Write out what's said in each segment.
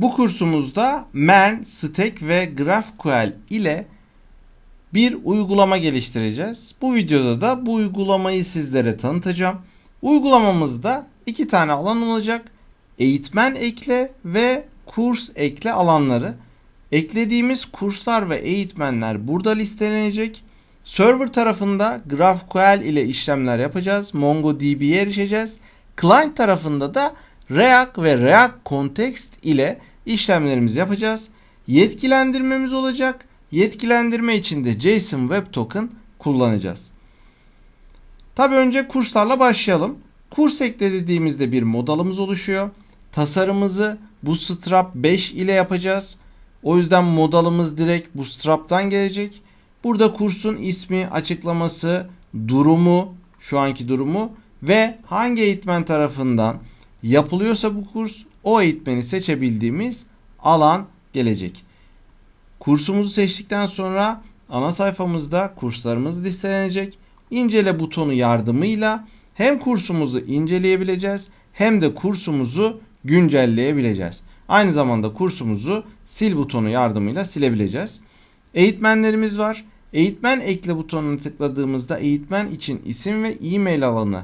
Bu kursumuzda MERN, Stack ve GraphQL ile bir uygulama geliştireceğiz. Bu videoda da bu uygulamayı sizlere tanıtacağım. Uygulamamızda iki tane alan olacak. Eğitmen ekle ve kurs ekle alanları. Eklediğimiz kurslar ve eğitmenler burada listelenecek. Server tarafında GraphQL ile işlemler yapacağız. MongoDB'ye erişeceğiz. Client tarafında da React ve React Context ile işlemlerimizi yapacağız. Yetkilendirmemiz olacak. Yetkilendirme için de JSON Web Token kullanacağız. Tabi önce kurslarla başlayalım. Kurs ekle dediğimizde bir modalımız oluşuyor. Tasarımımızı Bootstrap 5 ile yapacağız. O yüzden modalımız direkt Bootstrap'tan gelecek. Burada kursun ismi, açıklaması, durumu, şu anki durumu ve hangi eğitmen tarafından yapılıyorsa bu kurs o eğitmeni seçebildiğimiz alan gelecek. Kursumuzu seçtikten sonra ana sayfamızda kurslarımız listelenecek. İncele butonu yardımıyla hem kursumuzu inceleyebileceğiz hem de kursumuzu güncelleyebileceğiz. Aynı zamanda kursumuzu sil butonu yardımıyla silebileceğiz. Eğitmenlerimiz var. Eğitmen ekle butonuna tıkladığımızda eğitmen için isim ve e-mail alanı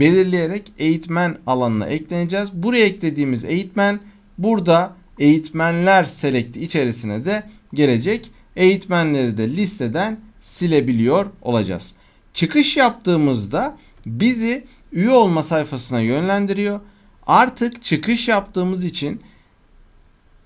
belirleyerek eğitmen alanına ekleneceğiz. Buraya eklediğimiz eğitmen burada eğitmenler selekti içerisine de gelecek. Eğitmenleri de listeden silebiliyor olacağız. Çıkış yaptığımızda bizi üye olma sayfasına yönlendiriyor. Artık çıkış yaptığımız için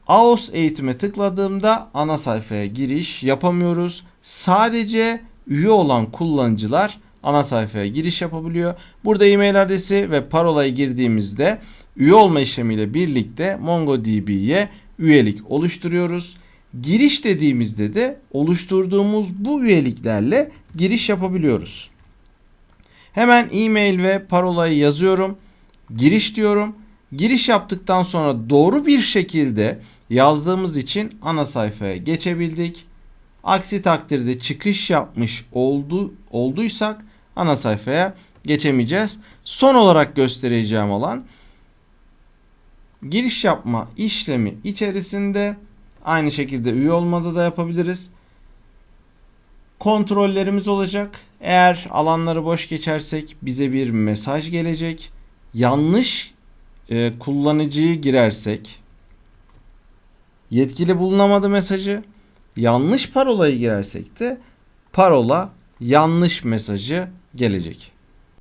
AOS eğitime tıkladığımda ana sayfaya giriş yapamıyoruz. Sadece üye olan kullanıcılar ana sayfaya giriş yapabiliyor. Burada e-mail adresi ve parolayı girdiğimizde üye olma işlemiyle birlikte MongoDB'ye üyelik oluşturuyoruz. Giriş dediğimizde de oluşturduğumuz bu üyeliklerle giriş yapabiliyoruz. Hemen e-mail ve parolayı yazıyorum. Giriş diyorum. Giriş yaptıktan sonra doğru bir şekilde yazdığımız için ana sayfaya geçebildik. Aksi takdirde çıkış yapmış oldu, olduysak ana sayfaya geçemeyeceğiz. Son olarak göstereceğim alan giriş yapma işlemi içerisinde aynı şekilde üye olmada da yapabiliriz. Kontrollerimiz olacak. Eğer alanları boş geçersek bize bir mesaj gelecek. Yanlış e, kullanıcıyı girersek yetkili bulunamadı mesajı. Yanlış parolayı girersek de parola yanlış mesajı gelecek.